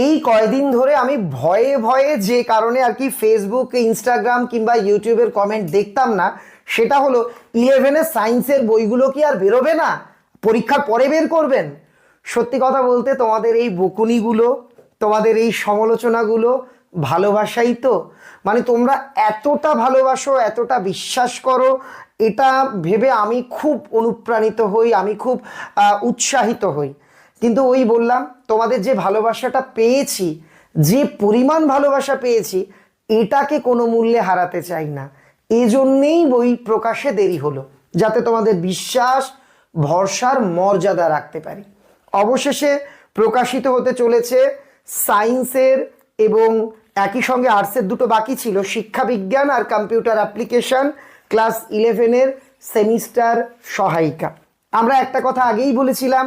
এই কয়দিন ধরে আমি ভয়ে ভয়ে যে কারণে আর কি ফেসবুক ইনস্টাগ্রাম কিংবা ইউটিউবের কমেন্ট দেখতাম না, সেটা হলো ইলেভেনের সায়েন্সের বইগুলো কি আর বেরোবে না? পরীক্ষার পরে বের করবেন। সত্যি কথা বলতে তোমাদের এই বকুনিগুলো, তোমাদের এই সমালোচনাগুলো ভালোবাসাই তো। মানে তোমরা এতটা ভালোবাসো, এতটা বিশ্বাস করো, এটা ভেবে আমি খুব অনুপ্রাণিত হই, আমি খুব উৎসাহিত হই। কিন্তু ওই বললাম, তোমাদের যে ভালোবাসাটা পেয়েছি, যে পরিমাণ ভালোবাসা পেয়েছি, এটাকে কোনো মূল্যে হারাতে চাই না। এজন্যেই বই প্রকাশে দেরি হলো, যাতে তোমাদের বিশ্বাস, ভরসার মর্যাদা রাখতে পারি। অবশেষে প্রকাশিত হতে চলেছে সায়েন্সের এবং একই সঙ্গে আর্টসের দুটো বাকি ছিল, শিক্ষা বিজ্ঞান আর কম্পিউটার অ্যাপ্লিকেশন, ক্লাস ইলেভেনের সেমিস্টার সহায়িকা। আমরা একটা কথা আগেই বলেছিলাম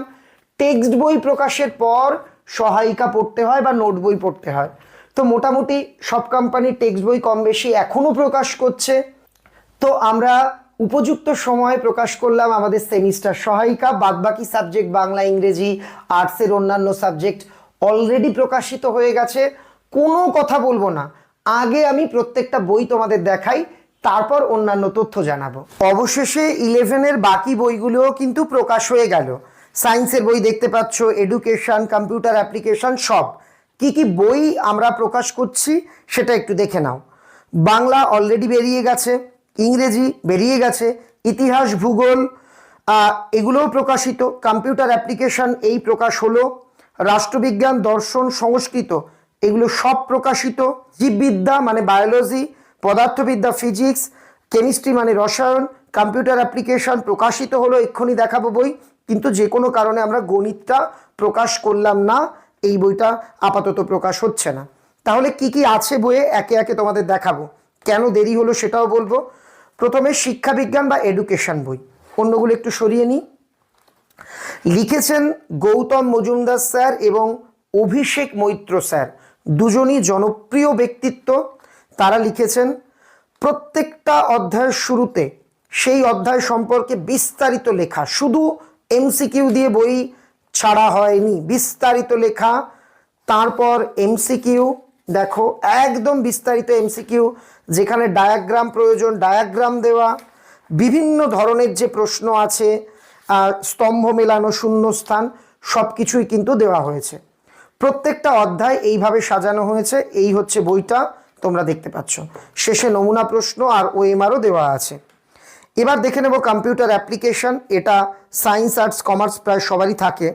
টেক্সট বই প্রকাশের পর সহায়িকা পড়তে হয় বা নোট বই পড়তে হয়। তো মোটামুটি সব কোম্পানি টেক্সট বই কম বেশি এখনও প্রকাশ করছে। তো আমরা উপযুক্ত সময়ে প্রকাশ করলাম আমাদের সেমিস্টার সহায়িকা, বাদবাকি সাবজেক্ট বাংলা, ইংরেজি আর্টসের অন্যান্য সাবজেক্ট অলরেডি প্রকাশিত হয়ে গেছে। কোনো কথা বলব না। আগে আমি প্রত্যেকটা বই তোমাদের দেখাই, তারপর অন্যান্য তথ্য জানাব। অবশেষে ইলেভেনের বাকি বইগুলোও কিন্তু প্রকাশ হয়ে গেল। সায়েন্সের বই দেখতে পাচ্ছ, এডুকেশন, কম্পিউটার অ্যাপ্লিকেশন, সব। কি কি বই আমরা প্রকাশ করছি সেটা একটু দেখে নাও। বাংলা অলরেডি বেরিয়ে গেছে, ইংরেজি বেরিয়ে গেছে, ইতিহাস, ভূগোল এগুলোও প্রকাশিত। কম্পিউটার অ্যাপ্লিকেশন এই প্রকাশ হলো। রাষ্ট্রবিজ্ঞান, দর্শন, সংস্কৃত, এগুলো সব প্রকাশিত। জীববিদ্যা মানে বায়োলজি পদার্থবিদ্যা ফিজিক্স কেমিস্ট্রি মানে রসায়ন, কম্পিউটার অ্যাপ্লিকেশন প্রকাশিত হলো, এক্ষুনি দেখাবো বই। কিন্তু যে কোনো কারণে আমরা গণিতটা প্রকাশ করলাম না, এই বইটা আপাতত প্রকাশ হচ্ছে না। তাহলে কি কি আছে বইয়ে একে একে তোমাদের দেখাবো? কেন দেরি হলো সেটাও বলব। প্রথমে শিক্ষা বিজ্ঞান বা এডুকেশন বই। অন্যগুলো একটু সরিয়ে নিই। লিখেছেন গৌতম মজুমদার স্যার এবং অভিষেক মৈত্র স্যার। দুজনই জনপ্রিয় ব্যক্তিত্ব। তারা লিখেছেন, প্রত্যেকটা অধ্যায়ের শুরুতে সেই অধ্যায় সম্পর্কে বিস্তারিত লেখা, শুধু এমসিকিউ দিয়ে বই ছাড়া হয়নি। বিস্তারিত লেখা, তারপর এমসিকিউ, দেখো, একদম বিস্তারিত এমসিকিউ, যেখানে ডায়াগ্রাম প্রয়োজন, ডায়াগ্রাম দেওয়া, বিভিন্ন ধরনের যে প্রশ্ন আছে স্তম্ভ মেলানো, শূন্যস্থান সব কিছুই কিন্তু দেওয়া হয়েছে। প্রত্যেকটা অধ্যায় এইভাবে সাজানো হয়েছে। এই হচ্ছে বইটা তোমরা দেখতে পাচ্ছ। শেষে নমুনা প্রশ্ন আর ওএমআরও দেওয়া আছে। এবার দেখে নেব কম্পিউটার অ্যাপ্লিকেশন এটা সায়েন্স আর্টস কমার্স প্রায় সবারই থাকে।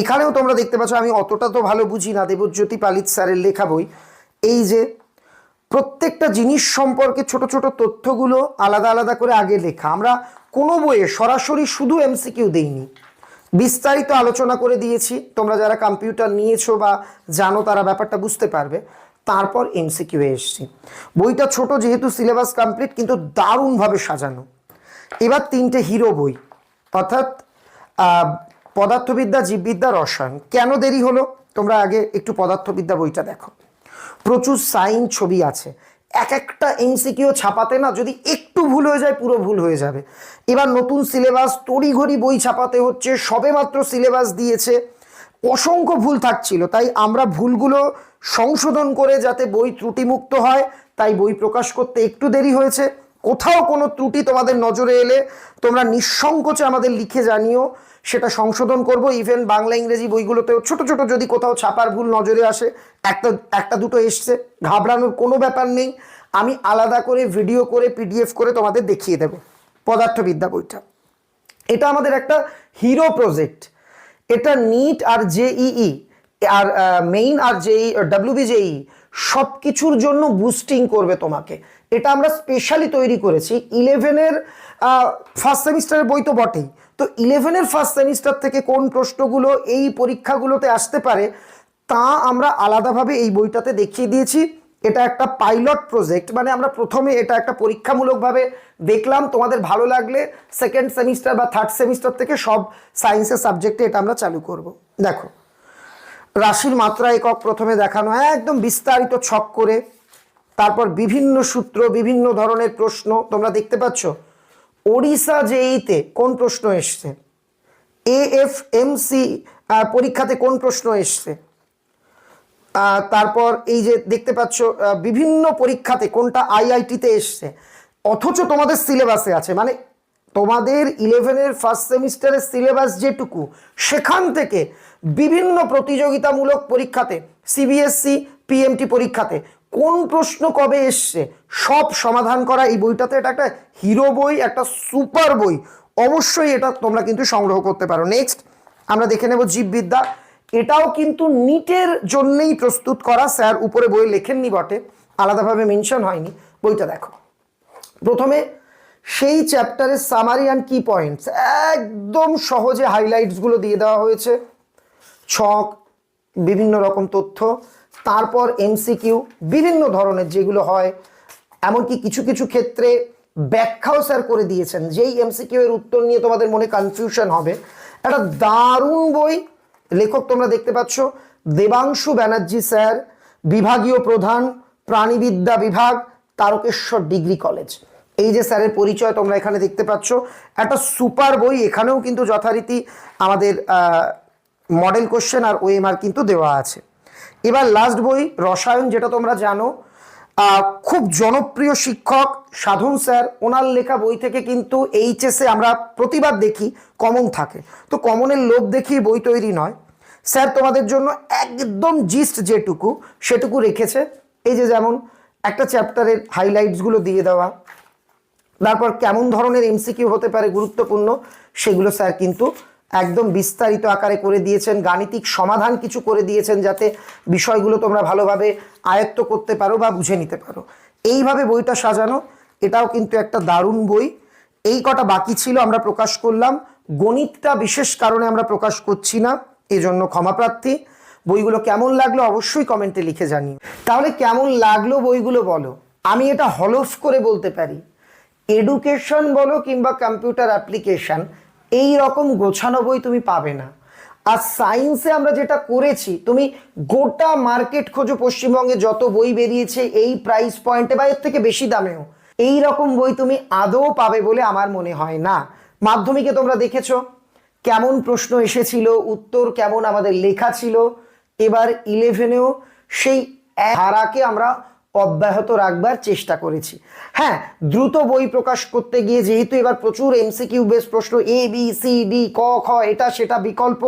এখানেও তোমরা দেখতে পাচ্ছ, আমি অতটা তো ভালো বুঝি না, দেবজ্যোতি পালিত স্যারের লেখা বই। এই যে, প্রত্যেকটা জিনিস সম্পর্কে ছোট ছোট তথ্যগুলো আলাদা আলাদা করে আগে লেখা। আমরা কোনো বইয়ে সরাসরি শুধু এমসিকিউ দেইনি। বিস্তারিত আলোচনা করে দিয়েছি। তোমরা যারা কম্পিউটার নিয়েছো বা জানো, তারা ব্যাপারটা বুঝতে পারবে। তারপর এমসিকিউ এসছি। বইটা ছোট, যেহেতু সিলেবাস কমপ্লিট কিন্তু দারুণভাবে সাজানো। এবার তিনটে হিরো বই, অর্থাৎ পদার্থবিদ্যা, জীববিদ্যা, রসায়ন। কেন দেরি হলো? তোমরা আগে একটু পদার্থবিদ্যা বইটা দেখো। প্রচুর সাইন ছবি আছে। এক একটা এমসিকিউ ছাপাতে না, যদি একটু ভুল হয়ে যায়, পুরো ভুল হয়ে যাবে। এবার নতুন সিলেবাস তড়িঘড়ি বই ছাপাতে হচ্ছে, সবেমাত্র সিলেবাস দিয়েছে। অসংখ্য ভুল থাকছিল, তাই আমরা ভুলগুলো সংশোধন করে যাতে বই ত্রুটিমুক্ত হয়, তাই বই প্রকাশ করতে একটু দেরি হয়েছে। কোথাও কোনো ত্রুটি তোমাদের নজরে এলে তোমরা নিঃসংকোচে আমাদের লিখে জানিও, সেটা সংশোধন করব। ইভেন বাংলা, ইংরেজি বইগুলোতেও ছোট ছোট যদি কোথাও ছাপার ভুল নজরে আসে, একটা একটা দুটো এসছে, ঘাবড়ানোর কোনো ব্যাপার নেই। আমি আলাদা করে ভিডিও করে, পিডিএফ করে তোমাদের দেখিয়ে দেব, পদার্থবিদ্যা বইটা। এটা আমাদের একটা হিরো প্রজেক্ট। এটা নিট আর জেইই আর মেইন আর জেই ডাব্লিউবিজেই সব কিছুর জন্য বুস্টিং করবে তোমাকে। এটা আমরা স্পেশালি তৈরি করেছি। ইলেভেনের ফার্স্ট সেমিস্টারের বই তো বটেই। তো ইলেভেনের ফার্স্ট সেমিস্টার থেকে কোন প্রশ্নগুলো এই পরীক্ষাগুলোতে আসতে পারে তা আমরা আলাদাভাবে এই বইটাতে দেখিয়ে দিয়েছি। এটা একটা পাইলট প্রজেক্ট মানে আমরা প্রথমে এটা একটা পরীক্ষামূলকভাবে দেখলাম, তোমাদের ভালো লাগলে সেকেন্ড সেমিস্টার বা থার্ড সেমিস্টার থেকে সব সায়েন্সের সাবজেক্টে এটা আমরা চালু করব। দেখো, রাশির মাত্রা একক প্রথমে দেখানো একদম বিস্তারিত ছক করে, তারপর বিভিন্ন সূত্র, বিভিন্ন ধরনের প্রশ্ন, তোমরা দেখতে পাচ্ছ, ওড়িশা জেইতে কোন প্রশ্ন এসছে? এ এফ এম সি পরীক্ষাতে কোন প্রশ্ন এসছে? তারপর এই যে দেখতে পাচ্ছ বিভিন্ন পরীক্ষাতে কোনটা আইআইটিতে এসছে, অথচ তোমাদের সিলেবাসে আছে মানে তোমাদের ইলেভেনের ফার্স্ট সেমিস্টারের সিলেবাস যেটুকু, সেখান থেকে বিভিন্ন প্রতিযোগিতামূলক পরীক্ষাতে সিবিএসসি পিএমটি পরীক্ষাতে কোন প্রশ্ন কবে এসছে, সব সমাধান করা এই বইটাতে। এটা একটা হিরো বই, একটা সুপার বই। অবশ্যই এটা তোমরা কিন্তু সংগ্রহ করতে পারো। নেক্সট আমরা দেখে নেব জীববিদ্যা। এটাও কিন্তু নিটের জন্যই প্রস্তুত করা, স্যার উপরে বই লেখেননি বটে, আলাদাভাবে মেনশন হয়নি, বইটা দেখো। প্রথমে সেই চ্যাপ্টারের সামারি অ্যান্ড কি পয়েন্টস একদম সহজে হাইলাইটসগুলো দিয়ে দেওয়া হয়েছে, ছক, বিভিন্ন রকম তথ্য, তারপর এমসিকিউ বিভিন্ন ধরনের যেগুলো হয়, এমনকি কিছু কিছু ক্ষেত্রে ব্যাখ্যাও স্যার করে দিয়েছেন, যেই এমসিকিউ এর উত্তর নিয়ে তোমাদের মনে কনফিউশন হবে, একটা দারুণ বই লেখক তোমরা দেখতে পাচ্ছ। দেবাংশু ব্যানার্জি স্যার, বিভাগীয় প্রধান, প্রাণীবিদ্যা বিভাগ, তারকেশ্বর ডিগ্রি কলেজ। এই যে স্যারের পরিচয় তোমরা এখানে দেখতে পাচ্ছ। একটা সুপার বই এখানেও কিন্তু যথারীতি আমাদের মডেল কোশ্চেন আর ওএমআর কিন্তু দেওয়া আছে। এবার লাস্ট বই, রসায়ন, যেটা তোমরা জানো খুব জনপ্রিয় শিক্ষক সাধন স্যার, ওনার লেখা বই থেকে কিন্তু এইচএসে আমরা প্রতিবাদ দেখি, কমন থাকে। তো কমনের লোভ দেখি বই তৈরি নয়। স্যার তোমাদের জন্য একদম জিস্ট যেটুকু, সেটুকু রেখেছে। এই যে যেমন একটা চ্যাপ্টারের হাইলাইটসগুলো দিয়ে দেওয়া, তারপর কেমন ধরনের এমসিকিউ হতে পারে গুরুত্বপূর্ণ, সেগুলো স্যার কিন্তু একদম বিস্তারিত আকারে করে দিয়েছেন, গাণিতিক সমাধান কিছু করে দিয়েছেন যাতে বিষয়গুলো তোমরা ভালোভাবে আয়ত্ত করতে পারো বা বুঝে নিতে পারো। এইভাবে বইটা সাজানো, এটাও কিন্তু একটা দারুণ বই। এই কটা বাকি ছিল আমরা প্রকাশ করলাম। গণিতটা বিশেষ কারণে আমরা প্রকাশ করছি না, এজন্য ক্ষমাপ্রার্থী বইগুলো কেমন লাগল অবশ্যই কমেন্টে লিখে জানিও। তাহলে কেমন লাগল বইগুলো বলো। আমি এটা হলফ করে বলতে পারি। এডুকেশন বলো কিংবা কম্পিউটার অ্যাপ্লিকেশন এই রকম গোছানো বই তুমি পাবে না। আর সায়েন্সে আমরা যেটা করেছি, তুমি গোটা মার্কেট খোঁজো পশ্চিমবঙ্গে যত বই বেরিয়েছে এই প্রাইস পয়েন্টে বা এর থেকে বেশি দামেও। এই রকম বই তুমি আদৌ পাবে বলে আমার মনে হয় না। মাধ্যমিকে তোমরা দেখেছ, কেমন প্রশ্ন এসেছিল, উত্তর কেমন আমাদের লেখা ছিল। এবার ইলেভেনেও সেই ধারাকে আমরা অব্যাহত রাখবার চেষ্টা করেছি। হ্যাঁ দ্রুত বই প্রকাশ করতে গিয়ে যেহেতু এবার প্রচুর এমসিকিউ বেস প্রশ্ন, এ, বি, সি, ডি, ক, খ, এটা, সেটা বিকল্প,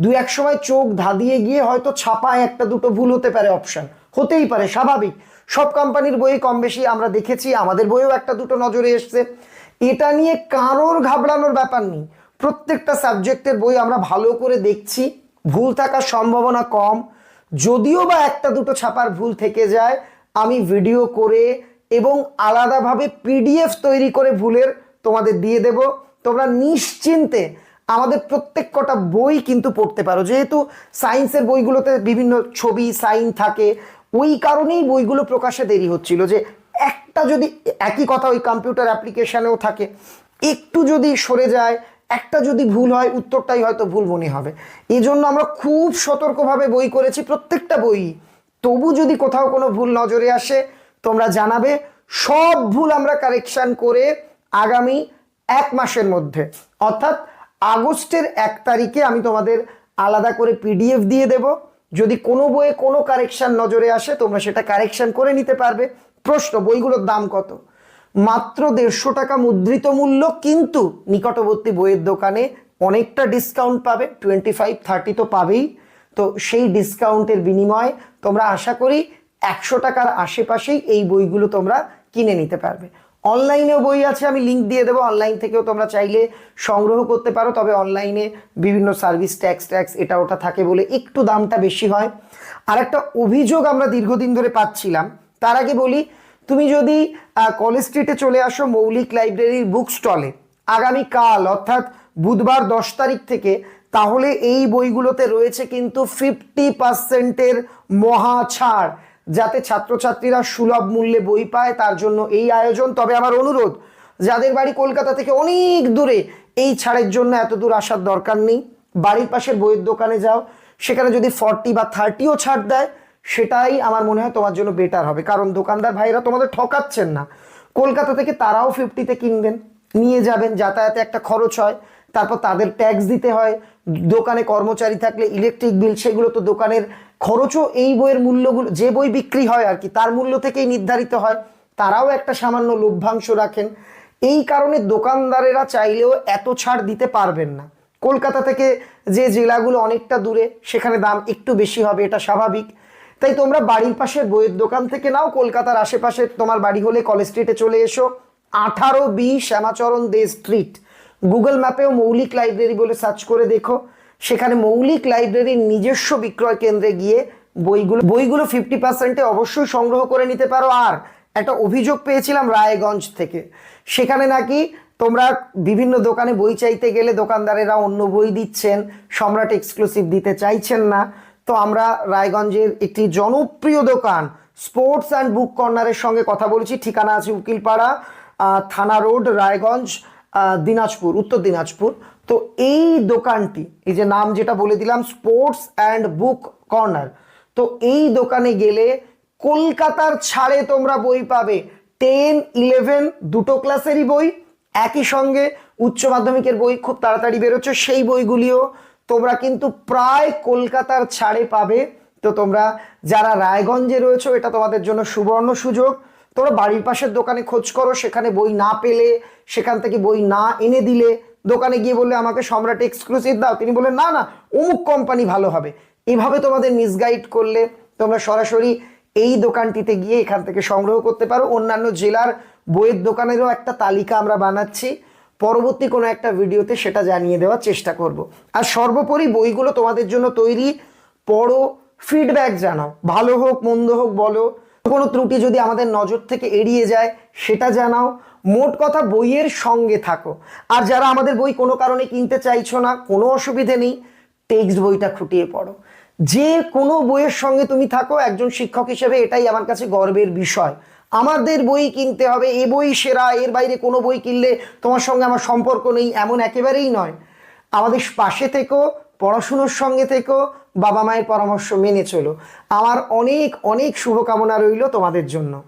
দু, এক সময় চোখ ধাঁধিয়ে গিয়ে হয়তো ছাপায় একটা দুটো ভুল হতে পারে অপশন হতেই পারে, স্বাভাবিক। সব কোম্পানির বই কম বেশি আমরা দেখেছি, আমাদের বইয়েও একটা দুটো নজরে এসছে। এটা নিয়ে কারোর ঘাবড়ানোর ব্যাপার নেই। প্রত্যেকটা সাবজেক্টের বই আমরা ভালো করে দেখছি, ভুল থাকার সম্ভাবনা কম। যদিও বা একটা দুটো ছাপার ভুল থেকে যায় আমি ভিডিও করে এবং আলাদাভাবে পিডিএফ তৈরি করে ভুলের তোমাদের দিয়ে দেব। তোমরা নিশ্চিন্তে আমাদের প্রত্যেক কটা বই কিন্তু পড়তে পারো। যেহেতু সায়েন্সের বইগুলোতে বিভিন্ন ছবি সাইন থাকে, ওই কারণেই বইগুলো প্রকাশে দেরি হচ্ছিল যে একটা যদি একই কথা ওই কম্পিউটার অ্যাপ্লিকেশানেও থাকে, একটু যদি সরে যায়, একটা যদি ভুল হয়, উত্তরটাই হয়তো ভুল মনে হবে। এই জন্য আমরা খুব সতর্কভাবে বই করেছি, প্রত্যেকটা বই তবু যদি কোথাও কোনো ভুল নজরে আসে, তোমরা জানাবে, সব ভুল আমরা কারেকশান করে আগামী এক মাসের মধ্যে। অর্থাৎ আগস্টের এক তারিখে আমি তোমাদের আলাদা করে পিডিএফ দিয়ে দেব। যদি কোনো বইয়ে কোনো কারেকশান নজরে আসে, তোমরা সেটা কারেকশন করে নিতে পারবে। প্রশ্ন, বইগুলোর দাম কত? মাত্র দেড়শো টাকা মুদ্রিত মূল্য, কিন্তু নিকটবর্তী বইয়ের দোকানে অনেকটা ডিসকাউন্ট পাবে। টোয়েন্টি ফাইভ থার্টি তো পাবেই। তো সেই ডিসকাউন্টের বিনিময়ে তোমরা আশা করি একশো টাকার আশেপাশেই এই বইগুলো তোমরা কিনে নিতে পারবে। অনলাইনেও বই আছে, আমি লিঙ্ক দিয়ে দেবো। অনলাইন থেকেও তোমরা চাইলে সংগ্রহ করতে পারো, তবে অনলাইনে বিভিন্ন সার্ভিস ট্যাক্স ট্যাক্স এটা ওটা থাকে বলে একটু দামটা বেশি হয়। আর একটা অভিযোগ আমরা দীর্ঘদিন ধরে পাচ্ছিলাম। তার আগে বলি, তুমি যদি কলেজ স্ট্রিটে চলে আসো মৌলিক লাইব্রেরির বুক স্টলে আগামীকাল, অর্থাৎ বুধবার দশ তারিখ থেকে তাহলে এই বইগুলোতে রয়েছে কিন্তু ফিফটি পার্সেন্টের মহা ছাড়, যাতে ছাত্রছাত্রীরা সুলভ মূল্যে বই পায়, তার জন্য এই আয়োজন। তবে আমার অনুরোধ, যাদের বাড়ি কলকাতা থেকে অনেক দূরে এই ছাড়ের জন্য এত দূর আসার দরকার নেই, বাড়ির পাশের বইয়ের দোকানে যাও, সেখানে যদি ফর্টি বা থার্টিও ছাড় দেয়, সেটাই আমার মনে হয় তোমার জন্য বেটার হবে। কারণ দোকানদার ভাইরা তোমাদের ঠকাচ্ছেন না। কলকাতা থেকে তারাও ফিফটিতে কিনবেন, নিয়ে যাবেন, যাতায়াতে একটা খরচ হয়। তারপর তাদের ট্যাক্স দিতে হয়, দোকানে কর্মচারী থাকলে ইলেকট্রিক বিল সেগুলো তো দোকানের খরচও এই বইয়ের মূল্যগুলো, যে বই বিক্রি হয় আর কি, তার মূল্য থেকেই নির্ধারিত হয়। তারাও একটা সামান্য লভ্যাংশ রাখেন। এই কারণে দোকানদারেরা চাইলেও এত ছাড় দিতে পারবেন না। কলকাতা থেকে যে জেলাগুলো অনেকটা দূরে, সেখানে দাম একটু বেশি হবে, এটা স্বাভাবিক। তাই তোমরা বাড়ির পাশের বইয়ের দোকান থেকে নাও, কলকাতার আশেপাশে তোমার বাড়ি হলে কলেজ স্ট্রিটে চলে এসো। আঠারো B Shyamacharan De street. Google ম্যাপেও Moulik library বলে সার্চ করে দেখো। সেখানে মৌলিক লাইব্রেরির নিজস্ব বিক্রয় কেন্দ্রে গিয়ে বইগুলো বইগুলো ফিফটি পার্সেন্টে অবশ্যই সংগ্রহ করে নিতে পারো। আর একটা অভিযোগ পেয়েছিলাম রায়গঞ্জ থেকে। সেখানে নাকি তোমরা বিভিন্ন দোকানে বই চাইতে গেলে দোকানদারেরা অন্য বই দিচ্ছেন, সম্রাট এক্সক্লুসিভ দিতে চাইছেন না। তো আমরা রায়গঞ্জের একটি জনপ্রিয় দোকান স্পোর্টস অ্যান্ড বুক কর্নারের সঙ্গে কথা বলেছি। ঠিকানা আছে উকিলপাড়া থানা রোড, রায়গঞ্জ। দিনাজপুর, উত্তর দিনাজপুর। তো এই দোকানটি, এই যে নাম যেটা বলে দিলাম স্পোর্টস অ্যান্ড বুক কর্নার তো এই দোকানে গেলে কলকাতার ছাড়ে তোমরা বই পাবে। টেন ইলেভেন দুটো ক্লাসেরই বই। একই সঙ্গে উচ্চ মাধ্যমিকের বই খুব তাড়াতাড়ি বেরোচ্ছে। সেই বইগুলিও তোমরা কিন্তু প্রায় কলকাতার ছাড়ে পাবে। তো তোমরা যারা রায়গঞ্জে রয়েছে, এটা তোমাদের জন্য সুবর্ণ সুযোগ। তোমরা বাড়ির পাশের দোকানে খোঁজ করো, সেখানে বই না পেলে সেখান থেকে বই না এনে দিলে দোকানে গিয়ে বললে, আমাকে সম্রাট এক্সক্লুসিভ দাও। তিনি বললেন, না না, অমুক কোম্পানি ভালো হবে। এভাবে তোমাদের মিসগাইড করলে তোমরা সরাসরি এই দোকানটিতে গিয়ে এখান থেকে সংগ্রহ করতে পারো। অন্যান্য জেলার বইয়ের দোকানেরও একটা তালিকা আমরা বানাচ্ছি। পরবর্তী কোনো একটা ভিডিওতে সেটা জানিয়ে দেওয়ার চেষ্টা করব। আর সর্বোপরি বইগুলো তোমাদের জন্য তৈরি। পড়ো ফিডব্যাক জানাও। ভালো হোক, মন্দ হোক, বলো। কোনো ত্রুটি যদি আমাদের নজর থেকে এড়িয়ে যায়, সেটা জানাও। মোট কথা বইয়ের সঙ্গে থাকো। আর যারা আমাদের বই কোনো কারণে কিনতে চাইছো না, কোনো অসুবিধে নেই টেক্সট বইটা খুঁটিয়ে পড়ো। যে কোনো বইয়ের সঙ্গে তুমি থাকো, একজন শিক্ষক হিসেবে এটাই আমার কাছে গর্বের বিষয়। আমাদের বই কিনতে হবে, এ বই সেরা, এর বাইরে কোনো বই কিনলে তোমার সঙ্গে আমার সম্পর্ক নেই, এমন একেবারেই নয়। আমাদের পাশে থেকো, পড়াশুনোর সঙ্গে থেকো, বাবা মায়ের পরামর্শ মেনে চলো। আমার অনেক অনেক শুভকামনা রইল তোমাদের জন্য।